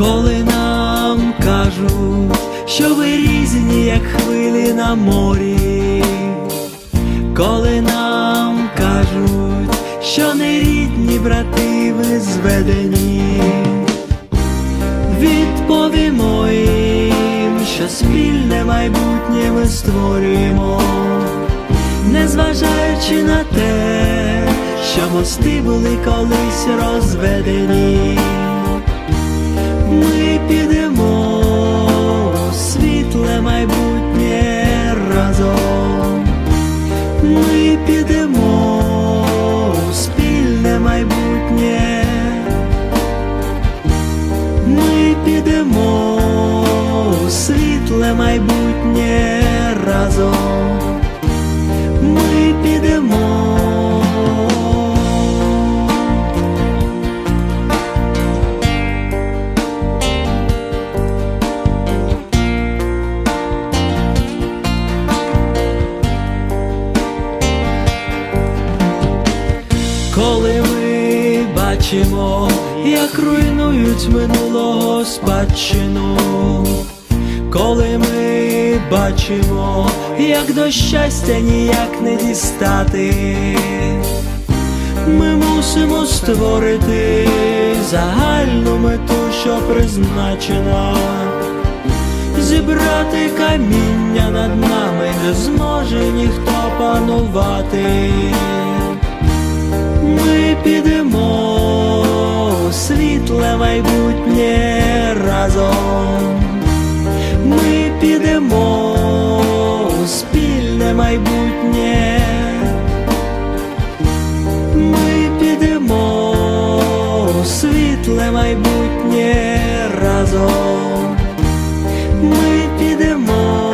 коли нам кажуть, що ви різні, як хвилі на морі, коли нам кажуть, що не рідні брати ви зведені, відповімо їм, що спільне майбутнє ми створюємо, незважаючи на те, що мости були колись розведені. Майбутнє разом. Ми підемо. Коли ми бачимо, як руйнують минулого спадщину, коли ми бачимо, як до щастя ніяк не дістати, ми мусимо створити загальну мету, що призначена, зібрати каміння над нами, не зможе ніхто панувати. Ми підемо у світле майбутнє разом. Майбутнє. Ми підемо у світле майбутнє разом. Ми підемо.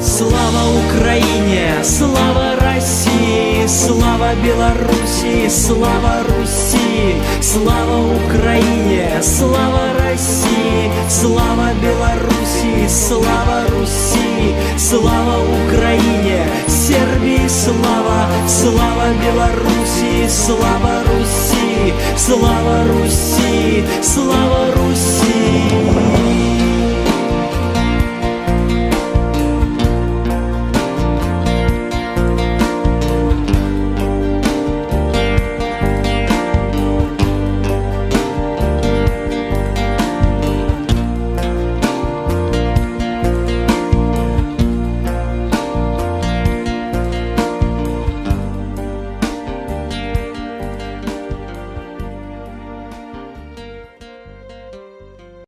Слава Україні, слава Росії, слава Білорусі, слава Русі, слава Україні, слава Росії, слава Русі, слава Україні, Сербії, слава, слава Білорусі, слава Русі, слава Русі.